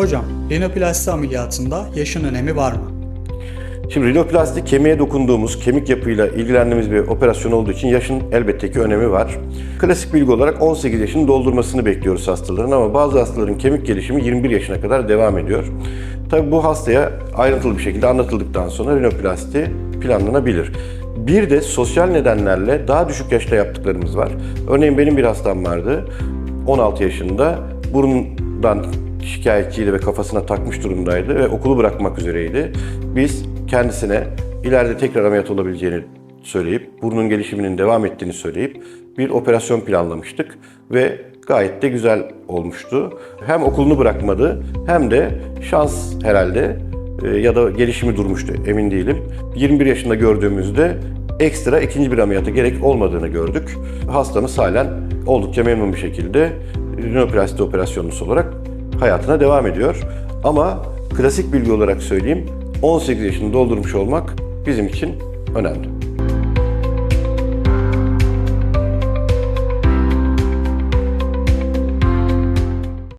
Hocam, rinoplasti ameliyatında yaşın önemi var mı? Şimdi rinoplasti kemiğe dokunduğumuz, kemik yapıyla ilgilendiğimiz bir operasyon olduğu için yaşın elbette ki önemi var. Klasik bilgi olarak 18 yaşını doldurmasını bekliyoruz hastaların ama bazı hastaların kemik gelişimi 21 yaşına kadar devam ediyor. Tabi bu hastaya ayrıntılı bir şekilde anlatıldıktan sonra rinoplasti planlanabilir. Bir de sosyal nedenlerle daha düşük yaşta yaptıklarımız var. Örneğin benim bir hastam vardı. 16 yaşında burundan şikayetçiydi ve kafasına takmış durumdaydı ve okulu bırakmak üzereydi. Biz kendisine ileride tekrar ameliyat olabileceğini söyleyip, burnun gelişiminin devam ettiğini söyleyip bir operasyon planlamıştık ve gayet de güzel olmuştu. Hem okulunu bırakmadı hem de şans herhalde e, ya da gelişimi durmuştu emin değilim. 21 yaşında gördüğümüzde ekstra ikinci bir ameliyata gerek olmadığını gördük. Hastamız halen oldukça memnun bir şekilde rinoplasti operasyonlusu olarak hayatına devam ediyor. Ama klasik bilgi olarak söyleyeyim 18 yaşını doldurmuş olmak bizim için önemli.